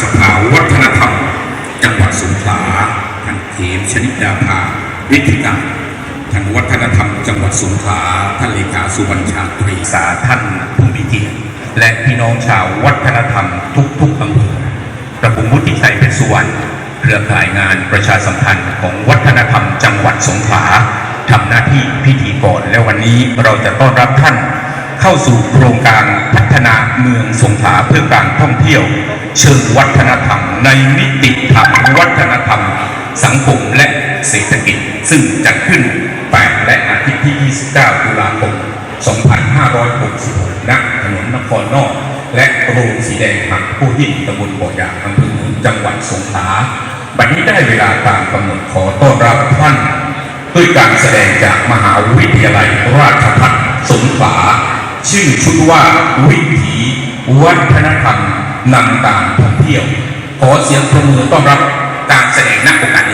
สภาวัฒนธรรม จังหวัดสงขลาท่านเขมชนิดดาภาวิทยการทางวัฒนธรรม จังหวัดสงขลาท่านเลขาสุวรรณชาตรีสาท่านผู้มีเกียรติและพี่น้องชาววัฒนธรรมทุกๆอำเภอกระผมวุฒิชัยเป็นสุวรรณเครือข่ายงานประชาสัมพันธ์ของวัฒนธรรม จังหวัดสงขลาทำหน้าที่พิธีกรและวันนี้เราจะต้อนรับท่าน เข้าสู่โครงการพัฒนาเมืองสงขลาเพื่อการท่องเที่ยว เชิงวัฒนธรรม ในมิติทางวัฒนธรรม สังคมและเศรษฐกิจ ซึ่งจัดขึ้น8และอาทิตย์ที่ 29 ตุลาคม 2566 ณ ถนนนครนอก และโรงสีแดงหักผู้หินตำบลบ่อยางอำเภอเมืองจังหวัดสงขลาบัดนี้ได้เวลาตามกำหนดขอต้อนรับท่านด้วยการแสดงจากมหาวิทยาลัยราชภัฏสงขลา ชื่อชุดว่าวิถีวัฒนธรรมนำการท่องเที่ยว ขอเสียงปรบมือต้อนรับการแสดงณโอกาส